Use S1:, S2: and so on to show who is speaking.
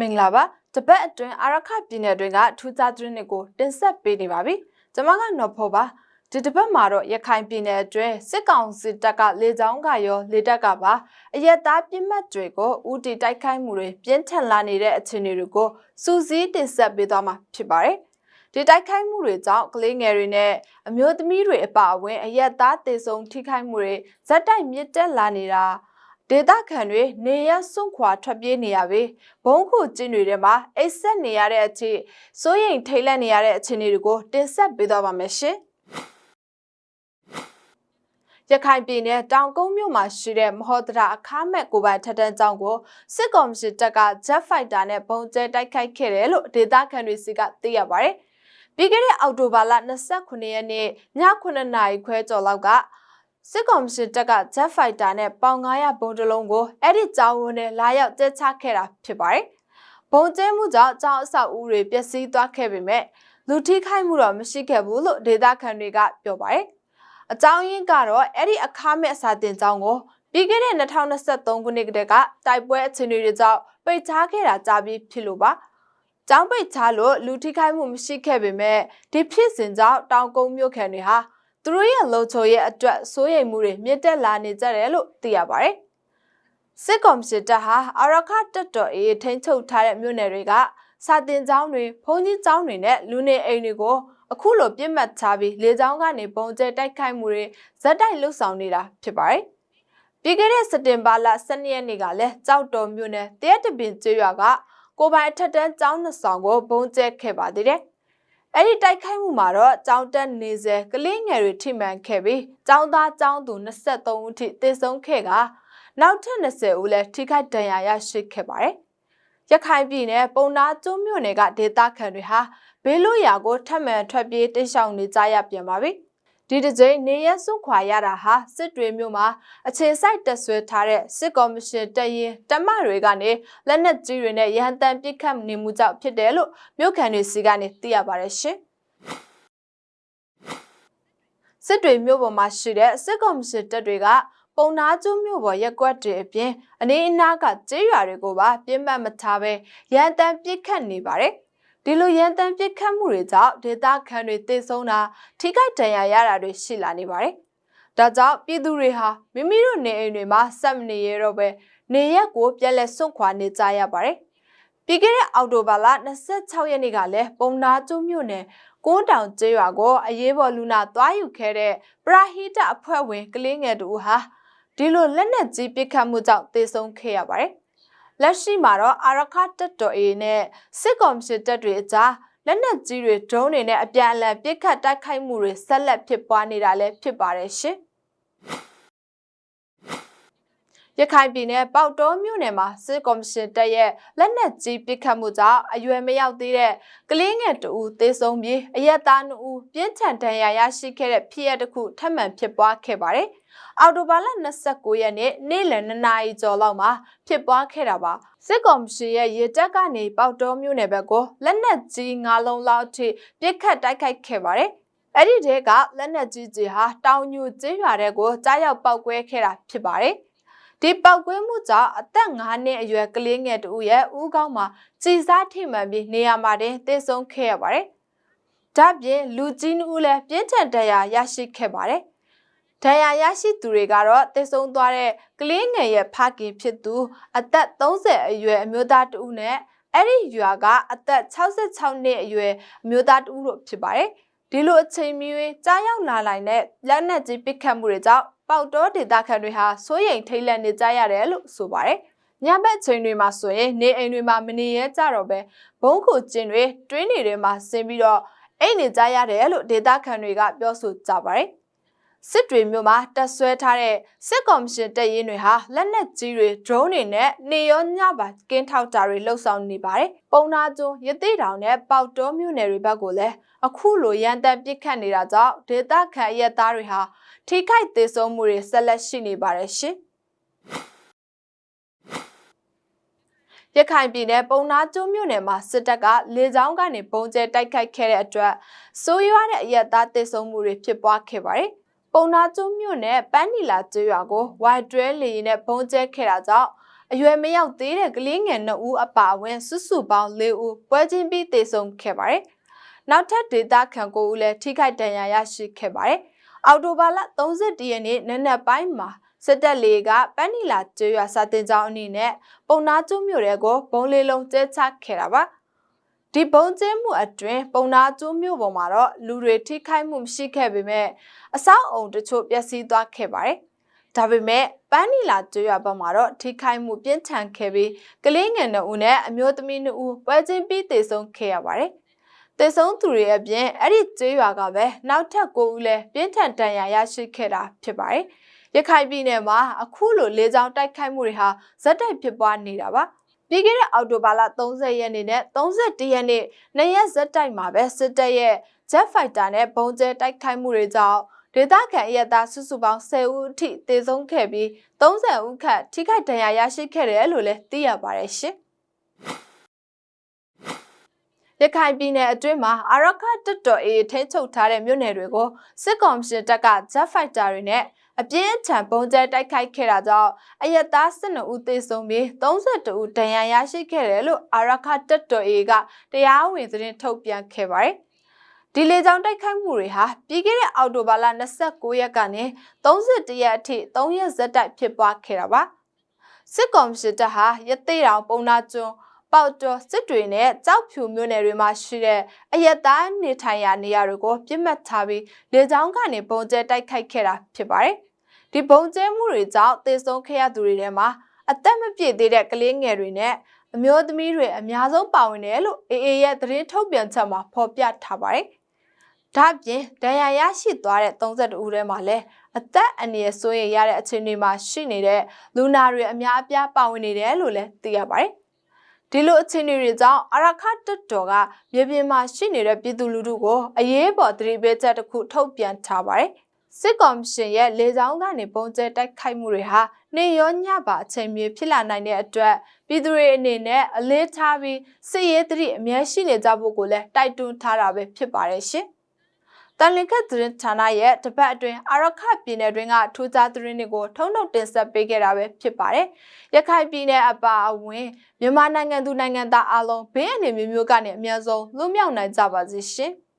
S1: မင်္ဂလာပါတပတ်အတွင်းအာရခပြည်နယ်တွင်ကထူးခြားသတင်းတွေကိုတင်ဆက်ပေးနေပါပြီကျွန်မကနော်ဖော်ပါဒီတစ်ပတ်မှာတော့ရခိုင်ပြည်နယ်အတွင်းစစ်ကောင်စစ်တပ်ကလေကြောင်းကရောလေတပ်ကပါအရက်သားပြစ်မှတ်တွေကိုဦးတည်တိုက်ခိုက်မှုတွေပြင်းထန်လာနေတဲ့အခြေအနေတွေကိုစူးစီးတင်ဆက်ပေးသွားမှာဖြစ်ပါတယ်ဒီတိုက်ခိုက်မှုတွေကြောင့်ကလေးငယ်တွေနဲ့အမျိုးသမီးတွေအပါအဝင်အရက်သားတေဆုံးထိခိုက်မှုတွေဇက်တိုက်မြင့်တက်လာနေတာ ဒေသခံတွေနေရစွန့်ခွာထွက်ပြေးနေရပြီးဘုံခုကျင်းတွေထဲမှာအိတ်ဆက်နေရတဲ့အထိစိုးရိမ်ထိတ်လန့်နေရတဲ့အခြေအနေတွေကိုတင်ဆက်ပေးသွားပါမယ်ရှင်။ရခိုင်ပြည်နယ်တောင်ကုန်းမြို့မှာရှိတဲ့မဟောဒရာအခါမဲ့ကိုပိုင်ထက်တန်းကျောင်းကိုစစ်ကောင်စီတပ်က Jet Fighter နဲ့ပုံကျဲတိုက်ခိုက်ခဲ့တယ်လို့ဒေသခံတွေစီကသိရပါတယ်။ပြီးခဲ့တဲ့အောက်တိုဘာလ29ရက်နေ့ည9နာရီခွဲကျော်လောက်က စစ်ကောင်စီတပ်က Jet Fighter နဲ့ပေါင်900ဘုံတလုံးကိုအဲ့ဒီကြောင်းဝန်းနဲ့လာရောက်တက်ချခဲ့တာဖြစ်ပါတယ်။ဘုံကျဲမှုကြောင့်ကြောင်းအဆောက်အဦတွေပျက်စီးသွားခဲ့ပေမဲ့လူထိခိုက်မှုတော့မရှိခဲ့ဘူးလို့ဒေသခံတွေကပြောပါတယ်။အကြောင်းရင်းကတော့အဲ့ဒီအခါမဲ့စာတင်ကြောင်းကိုပြီးခဲ့တဲ့2023ခုနှစ်ကတည်းကတိုက်ပွဲအခြေအနေတွေကြောင့်ပိတ်ချခဲ့တာကြာပြီးဖြစ်လို့ပါ။ကျောင်းပိတ်ချလို့လူထိခိုက်မှုမရှိခဲ့ပေမဲ့ဒီဖြစ်စဉ်ကြောင့်တောင်ကုန်းမြို့ခံတွေဟာ သူတို့ရဲ့လုံခြုံရေးအတွက်စိုးရိမ်မှုတွေမြင့်တက်လာနေကြတယ်လို့သိရပါတယ်။စစ်ကောင်စီတပ်ဟာအရခတက်တော်အေးထိန်းချုပ်ထားတဲ့မြို့နယ်တွေကစာတင်ကျောင်းတွေဘုံကြီးကျောင်းတွေနဲ့လူနေအိမ်တွေကိုအခုလိုပြစ်မှတ်ထားပြီးလေကြောင်းကနေပုံကျဲတိုက်ခိုက်မှုတွေဇက်တိုက်လှုပ်ဆောင်နေတာဖြစ်ပါတယ်။ပြီးခဲ့တဲ့စက်တင်ဘာလ12ရက်နေ့ကလည်းကြောက်တော်မြို့နယ်တရက်တပင်ကျွော်ကကိုပိုင်အထက်တန်းကျောင်းနှစ်ဆောင်ကိုဘုံကျဲခဲ့ပါသေးတယ်။ အဲ့ဒီတိုက်ခိုက်မှုမှာတော့ကျောင်းတက်နေစေကလေးငယ်တွေထိမှန်ခဲ့ပြီးကျောင်းသားကျောင်းသူ23ဦးထိသေဆုံးခဲ့ကနောက်ထပ်20ဦးလည်းထိခိုက်ဒဏ်ရာရရှိခဲ့ပါတယ်။ရခိုင်ပြည်နယ်ပုံနာကျွန်းမြို့နယ်ကဒေသခံတွေဟာဘေးလွတ်ရာကိုထပ်မံထွက်ပြေးတိတ်ဆောင်နေကြရပြန်ပါပြီ။ ဒီတစ်ကြိမ်နေရစွခွာရတာဟာစစ်တွေမြို့မှာအခြေစိုက်တက်ဆွဲထားတဲ့စစ်ကော်မရှင်တရင်တမတွေကနေလက်နက်ကြီးတွေနဲ့ရဟန်တန်ပစ်ခတ်နေမှုကြောင့်ဖြစ်တယ်လို့မြို့ခံတွေစီကနေသိရပါတယ်ရှင်။စစ်တွေမြို့ပေါ်မှာရှိတဲ့စစ်ကော်မရှင်တပ်တွေကပုံနာကျွမြို့ပေါ်ရက်ကွက်တွေအပြင်အနေအနားကကျေးရွာတွေကိုပါပြင်းပမထားပဲရန်တမ်းပစ်ခတ်နေပါတယ်။ ဒီလိုရန်တမ်းပစ်ခတ်မှုတွေကြောင့်ဒေသခံတွေတေဆုံးတာထိခိုက်ဒဏ်ရာရတာတွေရှိလာနေပါတယ်။ဒါကြောင့်ပြည်သူတွေဟာမိမိတို့နေအိမ်တွေမှာဆက်မနေရတော့ပဲနေရက်ကိုပြက်လက်စွန့်ခွာနေကြရပါတယ်။ပြီးခဲ့တဲ့အောက်တိုဘာလ26ရက်နေ့ကလည်းပုံနာကျုံမြို့နယ်ကိုးတောင်ကျေးရွာကိုအရေးပေါ်လူနာသွားယူခဲ့တဲ့ပရာဟိတအဖွဲ့ဝင်ကလေးငယ်တူဟာဒီလိုလက်နက်ကြီးပစ်ခတ်မှုကြောင့်သေဆုံးခဲ့ရပါတယ် လက်ရှိမှာတော့အာရခတက်တော်အေနဲ့စစ်ကောင်စီတပ်တွေအကြားလက်နက်ကြီးတွေဒရုန်းတွေနဲ့အပြန်အလှန်ပစ်ခတ်တိုက်ခိုက်မှုတွေဆက်လက်ဖြစ်ပွားနေတာလည်းဖြစ်ပါတယ်ရှင်။ ရခိုင်ပြည်နယ်ပေါတောမြို့နယ်မှာစစ်ကော်မရှင်တပ်ရဲ့လက်နက်ကြီးပစ်ခတ်မှုကြောင့်အရွယ်မရောက်သေးတဲ့ကလေးငယ်တဦးသေဆုံးပြီးအရက်သား2ဦးပြင်းထန်ဒဏ်ရာရရှိခဲ့တဲ့ဖြစ်ရပ်တစ်ခုထပ်မံဖြစ်ပွားခဲ့ပါတယ်။အော်တိုဘာလ29ရက်နေ့နေ့လယ်2နာရီကျော်လောက်မှာဖြစ်ပွားခဲ့တာပါစစ်ကောင်စီရဲ့ရေတပ်ကနေပေါတောမြို့နယ်ဘက်ကိုလက်နက်ကြီး၅လုံးလောက်ထိပစ်ခတ်တိုက်ခိုက်ခဲ့ပါတယ်အဲ့ဒီတဲကလက်နက်ကြီးကြီးဟာတောင်ညူကျေးရွာတဲ့ကိုကြားရောက်ပောက်ကွဲခဲ့တာဖြစ်ပါတယ် ဒီပောက်ကွဲမှုကြောင့်အသက်9နှစ်အရွယ်ကလေးငယ်တူရဲ့ဦးခေါင်းမှာစီစားထိမှန်ပြီးနေရာမှာတင်သေဆုံးခဲ့ရပါတယ်။ဒါပြင်လူကြီးဦးလည်းပြင်းထန်တရားရရှိခဲ့ပါတယ်ဒဏ်ရာရရှိသူတွေကတော့တည်ဆုံသွားတဲ့ကလေးငယ်ရဲ့ဖခင်ဖြစ်သူအသက်30အရွယ်အမျိုးသားတဦးနဲ့အဲ့ဒီရွာကအသက်66နှစ်အရွယ်အမျိုးသားတဦးတို့ဖြစ်ပါတယ်။ဒီလိုအချိန်မျိုးကြားရောက်လာနိုင်တဲ့လက်နက်ကြီးပစ်ခတ်မှုတွေကြောင့် ပေါက်တော်ဒေသခံတွေဟာစိုးရိမ်ထိတ်လန့်နေကြရတယ်လို့ဆိုပါတယ်။ညဘက်ချိန်တွေမှာဆိုရင်နေအိမ်တွေမှာမနေရဲကြတော့ပဲဘုံခုကျင်တွေတွင်းတွေထဲမှာဆင်းပြီးတော့အိမ်နေကြရတယ်လို့ဒေသခံတွေကပြောဆိုကြပါတယ်။စစ်တွေမြို့မှာတက်ဆွဲထားတဲ့စစ်ကော်မရှင်တပ်ရင်းတွေဟာလက်နက်ကြီးတွေ drone တွေနဲ့နေရောညပါကင်းထောက်တာတွေလှုပ်ဆောင်နေပါတယ်။ပုံနာကျွန်းရသေးတောင်နဲ့ပေါတောမြို့နယ်တွေဘက်ကိုလည်းအခုလိုရန်တမ်းပစ်ခတ်နေတာကြောင့်ဒေသခံရဲသားတွေဟာ ထိခိုက်သေးဆုံးမှုတွေဆက်လက်ရှိနေပါတယ်ရှင်။ရခိုင်ပြည်နယ်ပုံနာကျွန်းမြို့နယ်မှာစစ်တပ်ကလေကြောင်းကနေပုံကျဲတိုက်ခိုက်ခဲ့တဲ့အတွက်စိုးရွားတဲ့အရက်သားသေဆုံးမှုတွေဖြစ်ပွားခဲ့ပါတယ်ပုံနာကျွန်းမြို့နယ်ပန်းနီလာကျွော်ကိုဝိုက်ဒရဲလေရင်နဲ့ဘုံကျဲခဲ့တာကြောင့်အရွယ်မရောက်သေးတဲ့ကလေးငယ်2ဦးအပါအဝင်စုစုပေါင်း4ဦးပွဲချင်းပြီးတေဆုံးခဲ့ပါတယ်။နောက်ထပ်ဒေသခံ9ဦးလည်းထိခိုက်ဒဏ်ရာရရှိခဲ့ပါတယ်။ အော်တိုဘာလ31ရက်နေ့နက်နက်ပိုင်းမှာစစ်တပ်လေကပန်းနီလာကျွော်စာတင်ကြောင်းအနေနဲ့ပုံနာကျွမြို့တွေကိုဘုံလေးလုံးကျဲချခဲ့တာပါ။ဒီဘုံကျဲမှုအတွင်းပုံနာကျွမြို့ပေါ်မှာတော့လူတွေထိခိုက်မှုမရှိခဲ့ပေမဲ့အဆောက်အုံတချို့ပျက်စီးသွားခဲ့ပါတယ်။ဒါပေမဲ့ပန်းနီလာကျွရဘက်မှာတော့ထိခိုက်မှုပြင်းထန်ခဲ့ပြီးကလေးငယ်နှစ်ဦးနဲ့အမျိုးသမီးနှစ်ဦးပွဲချင်းပြီးတေဆုံးခဲ့ရပါတယ်။ တေဆုံးသူတွေအပြင်အဲ့ဒီကျွရွာကပဲနောက်ထပ်9ဦးလည်းပြင်းထန်ဒဏ်ရာရရှိခဲ့တာဖြစ်ပါတယ်။ရခိုင်ပြည်နယ်မှာအခုလိုလေကြောင်းတိုက်ခိုက်မှုတွေဟာဇက်တိုက်ဖြစ်ပွားနေတာပါ။ပြီးခဲ့တဲ့အောက်တိုဘာလ30ရက်နေ့နဲ့31ရက်နေ့နှစ်ရက်ဇက်တိုက်မှာပဲစစ်တပ်ရဲ့ Jet Fighter နဲ့ဘုံကျဲတိုက်ခိုက်မှုတွေကြောင့်ဒေသခံအရသားစုစုပေါင်း10ဦးအထိသေဆုံးခဲ့ပြီး30ဦးခန့်ထိခိုက်ဒဏ်ရာရရှိခဲ့တယ်လို့လည်းသိရပါတယ်ရှင်။ ရခိုင်ပြည်နယ်အတွင်းမှာအာရခတက်တော်အေးထိချုပ်ထားတဲ့မြို့နယ်တွေကိုစစ်ကောင်စီတပ်က Jet Fighter တွေနဲ့အပြင်းထန်ပုံကျဲတိုက်ခိုက်ခဲ့တာကြောင့်အယက်သား12ဦးသေဆုံးပြီး32ဦးဒဏ်ရာရရှိခဲ့တယ်လို့အာရခတက်တော်အေးကတရားဝင်သတင်းထုတ်ပြန်ခဲ့ပါတယ်။ဒီလေကြောင်းတိုက်ခိုက်မှုတွေဟာပြီးခဲ့တဲ့အောက်တိုဘာလ29ရက်ကနေ31ရက်အထိ3ရက်ဇက်တိုက်ဖြစ်ပွားခဲ့တာပါစစ်ကောင်စီတပ်ဟာရသေးတောင်ပုံနာကျွန်း ပေါတော်စစ်တွေနဲ့ကြောက်ဖြူမြို့နယ်တွေမှာရှိတဲ့အယက်သားနေထိုင်ရာနေရာတွေကိုပြစ်မှတ်ထားပြီးလေကြောင်းကနေပုံကျဲတိုက်ခိုက်ခဲ့တာဖြစ်ပါတယ်ဒီပုံကျဲမှုတွေကြောင့်သေဆုံးခဲ့ရသူတွေထဲမှာအသက်မပြည့်သေးတဲ့ကလေးငယ်တွေနဲ့အမျိုးသမီးတွေအများဆုံးပါဝင်တယ်လို့ AA ရဲ့သတင်းထုတ်ပြန်ချက်မှာဖော်ပြထားပါတယ်ဒါ့အပြင်ဒဏ်ရာရရှိသွားတဲ့32ဦးထဲမှာလည်းအသက်အန္တရာယ်ဆိုရင်ရတဲ့အခြေအနေမှာရှိနေတဲ့လူနာတွေအများအပြားပါဝင်နေတယ်လို့လည်းသိရပါတယ်။ ဒီလိုအခြေအနေတွေကြောင့်အရခတ်တက်တော်ကမြေပြင်မှာရှိနေတဲ့ပြည်သူလူထုကိုအရေးပေါ်သတိပေးချက်တစ်ခုထုတ်ပြန်ထားပါတယ်။စစ်ကော်မရှင်ရဲ့လေကြောင်းကနေပုံကျဲတိုက်ခိုက်မှုတွေဟာနေရောညပါအချိန်မြေဖြစ်လာနိုင်တဲ့အတွက်ပြည်သူတွေအနေနဲ့အလေးထားပြီးစစ်ရေးသတိအများရှိနေကြဖို့ကိုလည်းတိုက်တွန်းထားတာပဲဖြစ်ပါတယ်ရှင်။ တန်လင်ခတ်သတင်းဌာနရဲ့တပတ်အတွင်းအာရခပြည်နယ်တွင်းကထူးခြားသတင်းတွေကိုထုံးထုတ်တင်ဆက်ပေးခဲ့တာပဲဖြစ်ပါတယ်။ရခိုင်ပြည်နယ်အပါအဝင်မြန်မာနိုင်ငံသူနိုင်ငံသားအလုံးဘေးအန္တရာယ်မျိုးမျိုးကနေအများဆုံးလွတ်မြောက်နိုင်ကြပါစေရှင်။